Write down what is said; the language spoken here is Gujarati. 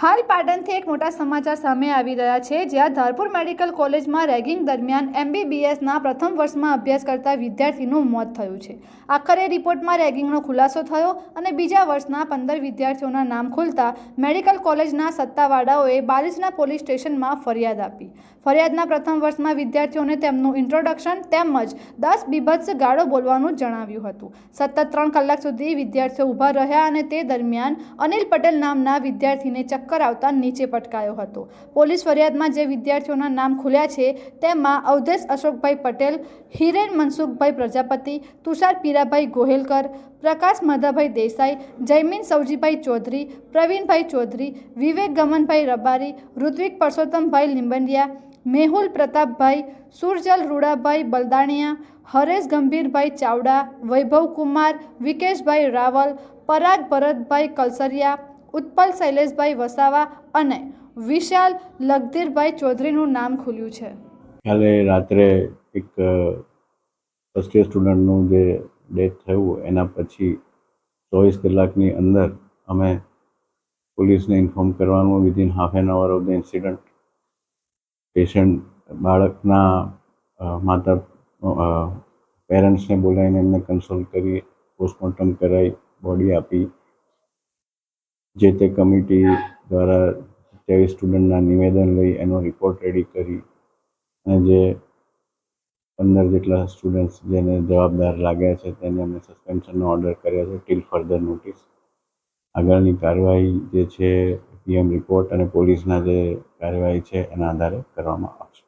હાલ પાટણથી એક મોટા સમાચાર સામે આવી રહ્યા છે, જ્યાં ધારપુર મેડિકલ કોલેજમાં રેગિંગ દરમિયાન એમબીબીએસના પ્રથમ વર્ષમાં અભ્યાસ કરતા વિદ્યાર્થીનું મોત થયું છે. આખરે રિપોર્ટમાં રેગિંગનો ખુલાસો થયો અને બીજા વર્ષના પંદર વિદ્યાર્થીઓના નામ ખુલતા મેડિકલ કોલેજના સત્તાવાળાઓએ બાલિસના પોલીસ સ્ટેશનમાં ફરિયાદ આપી. ફરિયાદના પ્રથમ વર્ષમાં વિદ્યાર્થીઓને તેમનું ઇન્ટ્રોડક્શન તેમજ દસ બીભત્સ ગાળો બોલવાનું જણાવ્યું હતું. સતત ત્રણ કલાક સુધી વિદ્યાર્થીઓ ઊભા રહ્યા અને તે દરમિયાન અનિલ પટેલ નામના વિદ્યાર્થીને ચક્કર આવતા નીચે પટકાયો હતો. પોલીસ ફરિયાદમાં જે વિદ્યાર્થીઓના નામ ખુલ્યા છે, તેમાં અવધેશ અશોકભાઈ પટેલ, હિરેન મનસુખભાઈ પ્રજાપતિ, તુષાર પીરાભાઈ ગોહેલકર, પ્રકાશ માધાભાઈ દેસાઈ, જયમીન સૌજીભાઈ ચૌધરી, પ્રવીણભાઈ ચૌધરી, વિવેક ગમનભાઈ રબારી, ઋત્વિક પરસોત્તમભાઈ લીંબંડિયા, મેહુલ પ્રતાપભાઈ, સુરજલ રૂડાભાઈ બલદાણિયા, હરેશ ગંભીરભાઈ ચાવડા, વૈભવ કુમાર, વિકેશભાઈ રાવલ, પરાગ ભરતભાઈ કલસરિયા ઉત્પલ શૈલેષભાઈ વસાવા અને વિશાલ લગધીરભાઈ ચૌધરીનું નામ ખુલ્યું છે. કાલે રાત્રે એક ફર્સ્ટ યર સ્ટુડન્ટનું જે ડેથ થયું, એના પછી ચોવીસ કલાકની અંદર અમે પોલીસને ઇન્ફોર્મ કરવાનું within half an hour of the incident patient બાળકના માતા પેરેન્ટ્સને બોલાવીને એમને કન્સલ્ટ કરી પોસ્ટમોર્ટમ કરાવી બોડી આપી જે તે કમિટી દ્વારા તેવી સ્ટુડન્ટના નિવેદન લઈ એનો રિપોર્ટ રેડી કરી અને જે પંદર જેટલા સ્ટુડન્ટ્સ જેને જવાબદાર લાગ્યા છે તેને અમે સસ્પેન્શનનો ઓર્ડર કર્યા છે ટીલ ફર્ધર નોટિસ આગળની કાર્યવાહી જે છે પીએમ રિપોર્ટ અને પોલીસના જે કાર્યવાહી છે, એના આધારે કરવામાં આવશે.